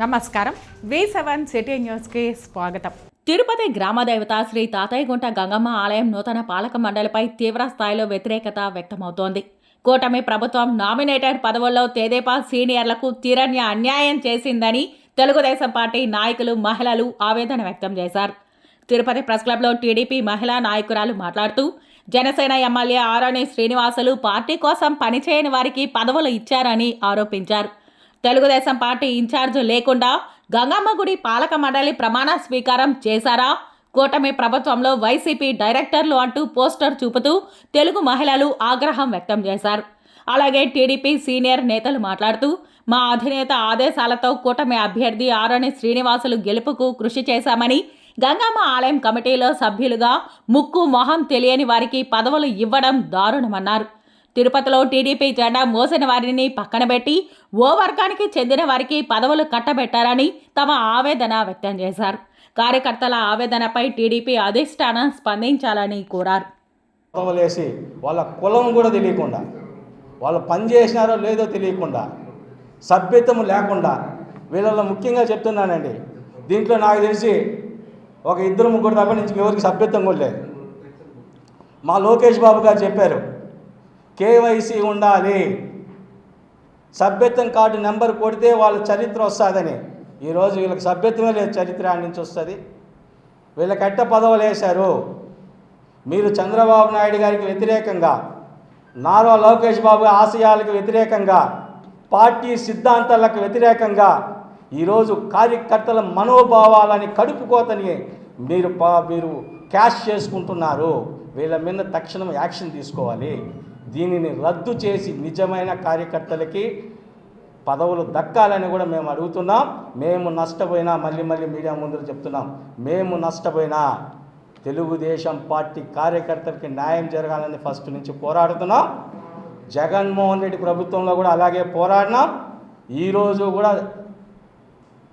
నమస్కారం. వి seven city న్యూస్కి స్వాగతం. తిరుపతి గ్రామదేవత శ్రీ తాతయ్యగుంట గంగమ్మ ఆలయం నూతన పాలక మండలిపై తీవ్ర స్థాయిలో వ్యతిరేకత వ్యక్తమవుతోంది. కూటమి ప్రభుత్వం నామినేటెడ్ పదవుల్లో తేదేపా సీనియర్లకు తీరన్య అన్యాయం చేసిందని తెలుగుదేశం పార్టీ నాయకులు మహిళలు ఆవేదన వ్యక్తం చేశారు. తిరుపతి ప్రెస్ క్లబ్లో టీడీపీ మహిళా నాయకురాలు మాట్లాడుతూ జనసేన ఎమ్మెల్యే ఆరణి శ్రీనివాసులు పార్టీ కోసం పనిచేయని వారికి పదవులు ఇచ్చారని ఆరోపించారు. తెలుగుదేశం పార్టీ ఇన్ఛార్జ్ లేకుండా గంగమ్మ గుడి పాలక మండలి ప్రమాణ స్వీకారం చేశారా? కూటమి ప్రభుత్వంలో వైసీపీ డైరెక్టర్లు అంటూ పోస్టర్ చూపుతూ తెలుగు మహిళలు ఆగ్రహం వ్యక్తం చేశారు. అలాగే టీడీపీ సీనియర్ నేతలు మాట్లాడుతూ మా అధినేత ఆదేశాలతో కూటమి అభ్యర్థి ఆరణి శ్రీనివాసులు గెలుపుకు కృషి చేశామని గంగమ్మ ఆలయం కమిటీలో సభ్యులుగా ముక్కు మొహం తెలియని వారికి పదవులు ఇవ్వడం దారుణమన్నారు. తిరుపతిలో టీడీపీ జెండా మోసిన వారిని పక్కన పెట్టి ఓ వర్గానికి చెందిన వారికి పదవులు కట్టబెట్టారని తమ ఆవేదన వ్యక్తం చేశారు. కార్యకర్తల ఆవేదనపై టీడీపీ అధిష్టానం స్పందించాలని కోరారు. వాళ్ళ కులం కూడా తెలియకుండా వాళ్ళు పని చేసినారో లేదో తెలియకుండా సభ్యత్వం లేకుండా వీళ్ళలో ముఖ్యంగా చెప్తున్నానండి దీంట్లో నాకు తెలిసి ఒక ఇద్దరు ముగ్గురు తప్ప నుంచి ఎవరికి సభ్యత్వం కూడా లేదు. మా లోకేష్ బాబు గారు చెప్పారు కేవైసీ ఉండాలి. సభ్యత్వం కార్డు నెంబర్ కొడితే వాళ్ళ చరిత్ర వస్తుందని. ఈరోజు వీళ్ళకి సభ్యత్వమే లేదు చరిత్ర ఆడి నుంచి వస్తుంది. వీళ్ళకి ఎట్ట పదవులు వేశారు. మీరు చంద్రబాబు నాయుడు గారికి వ్యతిరేకంగా నారా లోకేష్ బాబు ఆశయాలకు వ్యతిరేకంగా పార్టీ సిద్ధాంతాలకు వ్యతిరేకంగా ఈరోజు కార్యకర్తల మనోభావాలని కడుపుకోతని మీరు పా మీరు క్యాష్ చేసుకుంటున్నారు. వీళ్ళ మీద తక్షణం యాక్షన్ తీసుకోవాలి. దీనిని రద్దు చేసి నిజమైన కార్యకర్తలకి పదవులు దక్కాలని కూడా మేము అడుగుతున్నాం. మేము నష్టపోయినా మళ్ళీ మళ్ళీ మీడియా ముందర చెప్తున్నాం. మేము నష్టపోయినా తెలుగుదేశం పార్టీ కార్యకర్తలకి న్యాయం జరగాలని ఫస్ట్ నుంచి పోరాడుతున్నాం. జగన్మోహన్ రెడ్డి ప్రభుత్వంలో కూడా అలాగే పోరాడినాం. ఈరోజు కూడా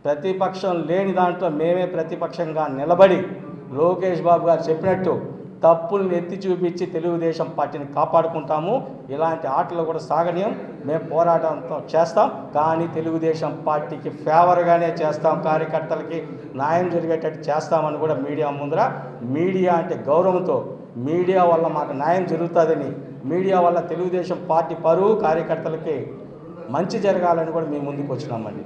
ప్రతిపక్షం లేని దాంట్లో మేమే ప్రతిపక్షంగా నిలబడి లోకేష్ బాబు గారు చెప్పినట్టు తప్పుల్ని ఎత్తి చూపించి తెలుగుదేశం పార్టీని కాపాడుకుంటాము. ఇలాంటి ఆటలు కూడా సాగనీయం. మేము పోరాటంతో చేస్తాం. కానీ తెలుగుదేశం పార్టీకి ఫేవర్గానే చేస్తాం. కార్యకర్తలకి న్యాయం జరిగేటట్టు చేస్తామని కూడా మీడియా ముందర మీడియా అంటే గౌరవంతో మీడియా వల్ల మాకు న్యాయం జరుగుతుందని మీడియా వల్ల తెలుగుదేశం పార్టీ పరువు కార్యకర్తలకి మంచి జరగాలని కూడా మేము ముందుకు వచ్చినామండి.